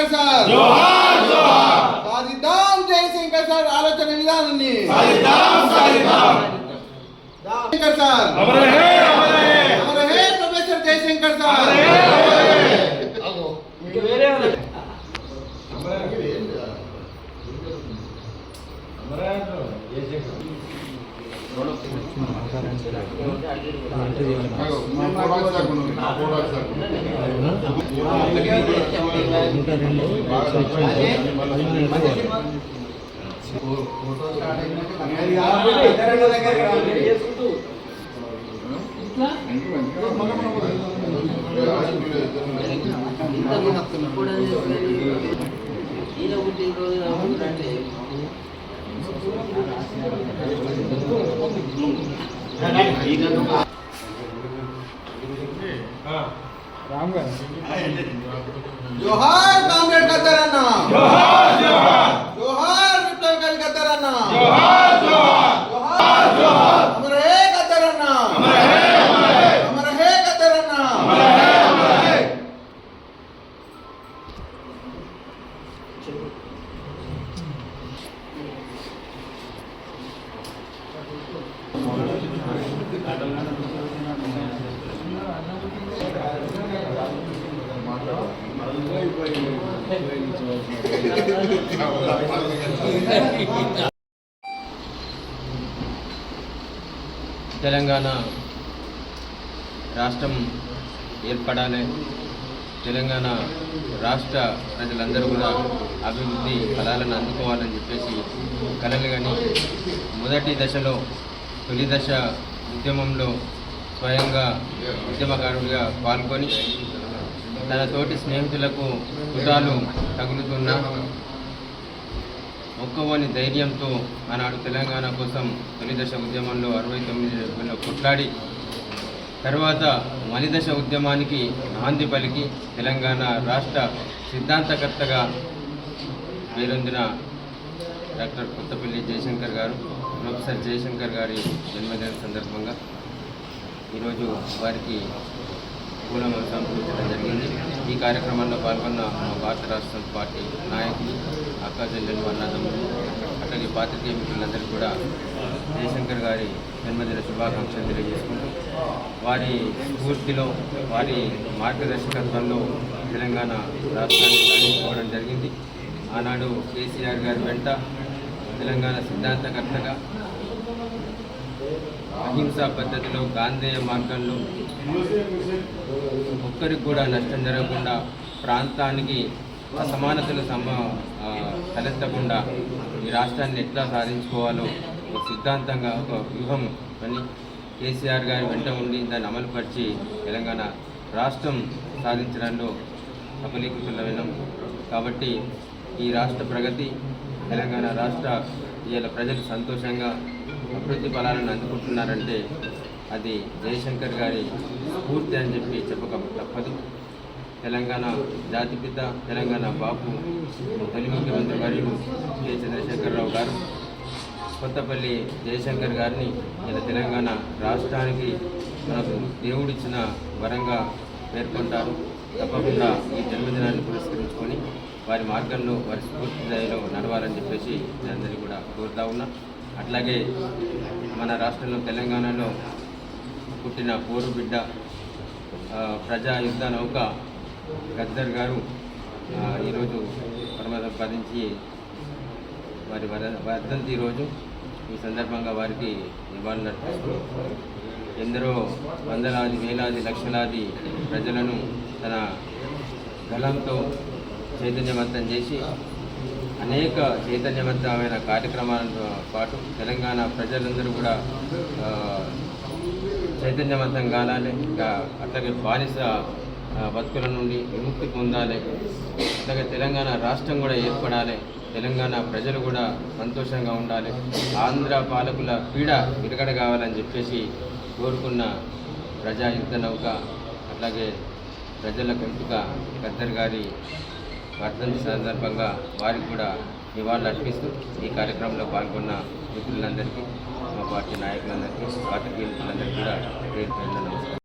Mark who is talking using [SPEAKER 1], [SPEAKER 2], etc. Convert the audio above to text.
[SPEAKER 1] Ambedkar sir
[SPEAKER 2] ಜೋಹಾರ್ ಜೋಹಾರ್
[SPEAKER 1] ಸಾಧಿದಾಂ ಜೈ ಸಿಂಗ್ ಸರ್ ಆಲೋಚನೆ
[SPEAKER 2] ವಿಧಾನನಿ ಸಾಧಿದಾಂ
[SPEAKER 1] ಸಾಧಿದಾಂ ಅಂಬೇಡ್ಕರ್
[SPEAKER 2] ಸರ್ ಅವರೇ ಅವರೇ ಅವರೇ
[SPEAKER 1] ಪ್ರೊಫೆಸರ್ ಜಯಶಂಕರ್ ಸರ್ ಅವರೇ ಅವರೇ
[SPEAKER 2] ಅದು ಬೇರೆ ಅವರೇ ಜಯಶಂಕರ್ ನೋಡೋ అమర హే
[SPEAKER 3] ఈయన పుట్టినరోజు అంటే
[SPEAKER 1] జోహార్ కామ్రేడ్ గద్దర్ అన్న
[SPEAKER 2] జోహార్ జోహార్
[SPEAKER 4] తెలంగాణ రాష్ట్రం ఏర్పడాలి. తెలంగాణ రాష్ట్ర ప్రజలందరూ కూడా అభివృద్ధి ఫలాలను అందుకోవాలని చెప్పేసి కలలు కానీ మొదటి దశలో తొలి దశ ఉద్యమంలో స్వయంగా ఉద్యమకారుడిగా పాల్గొని తన తోటి స్నేహితులకు కుటాలు తగులుతున్న ఒక్కవని ధైర్యంతో ఆనాడు తెలంగాణ కోసం తొలి దశ ఉద్యమంలో అరవై తొమ్మిది రోజుల్లో కొట్లాడి తర్వాత మలిదశ ఉద్యమానికి నాంది పలికి తెలంగాణ రాష్ట్ర సిద్ధాంతకర్తగా పేరొందిన డాక్టర్ కొత్తపల్లి జయశంకర్ గారు ప్రొఫెసర్ జయశంకర్ గారి జన్మదిన సందర్భంగా ఈరోజు వారికి పూలమాల సమర్పించడం జరిగింది. ఈ కార్యక్రమంలో పాల్గొన్న మా భారత రాష్ట్ర పార్టీ నాయకులు అక్క చెల్లెలు అన్నదమ్ములు అట్లాగే పాత్రికేయ మిత్రులందరూ కూడా జయశంకర్ గారి జన్మదిన శుభాకాంక్షలు తెలియజేసుకుంటూ వారి స్ఫూర్తిలో వారి మార్గదర్శకత్వంలో తెలంగాణ రాష్ట్రాన్ని సాధించుకోవడం జరిగింది. ఆనాడు కేసీఆర్ గారి వెంట తెలంగాణ సిద్ధాంతకర్తగా అహింసా పద్ధతిలో గాంధేయ మార్గంలో ఒక్కరికి కూడా నష్టం జరగకుండా ప్రాంతానికి అసమానతలు సమ తలెత్తకుండా ఈ రాష్ట్రాన్ని ఎట్లా సాధించుకోవాలో ఒక సిద్ధాంతంగా ఒక వ్యూహం అని కేసీఆర్ గారి వెంట ఉండి దాన్ని అమలుపరిచి తెలంగాణ రాష్ట్రం సాధించడంలో వినం కాబట్టి ఈ రాష్ట్ర ప్రగతి తెలంగాణ రాష్ట్ర ఇవాళ ప్రజలు సంతోషంగా అభివృద్ధి ఫలాలను అందుకుంటున్నారంటే అది జయశంకర్ గారి స్ఫూర్తి అని చెప్పి చెప్పక తప్పదు. తెలంగాణ జాతిపిత తెలంగాణ బాపు తొలి ముఖ్యమంత్రి వర్యులు కె. చంద్రశేఖరరావు గారు కొత్తపల్లి జయశంకర్ గారిని ఇలా తెలంగాణ రాష్ట్రానికి మనకు దేవుడిచ్చిన వరంగా పేర్కొంటారు. తప్పకుండా ఈ జన్మదినాన్ని పురస్కరించుకొని వారి మార్గంలో వారి స్ఫూర్తిదాయిలో నడవాలని చెప్పేసి అందరినీ కూడా కోరుతా ఉన్నా. అట్లాగే మన రాష్ట్రంలో తెలంగాణలో పుట్టిన పోరు బిడ్డ ప్రజా యుద్ధ నౌక గద్దర్ గారు ఈరోజు పరమదం పదించి వారి వర వర్ధంతి రోజు ఈ సందర్భంగా వారికి నివాళులర్పిస్తూ ఎందరో వందలాది వేలాది లక్షలాది ప్రజలను తన గలంతో చైతన్యవంతం చేసి అనేక చైతన్యవంతమైన కార్యక్రమాలతో పాటు తెలంగాణ ప్రజలందరూ కూడా చైతన్యవంతం కాలాలి. ఇంకా అట్లాగే బానిస బతుకుల నుండి విముక్తి పొందాలి. అట్లాగే తెలంగాణ రాష్ట్రం కూడా ఏర్పడాలి. తెలంగాణ ప్రజలు కూడా సంతోషంగా ఉండాలి. ఆంధ్ర పాలకుల పీడ విరగడ కావాలని చెప్పేసి కోరుకున్న ప్రజా యుద్ధ నౌక అట్లాగే ప్రజల గొంతుక గద్దర్ గారి వర్ధంతి సందర్భంగా వారికి కూడా నివాళులు అర్పిస్తూ ఈ కార్యక్రమంలో పాల్గొన్న మిత్రులందరికీ మా పార్టీ నాయకులందరికీ పార్టీ మిత్రులందరికీ కూడా పేరు పేరు నమస్కారం.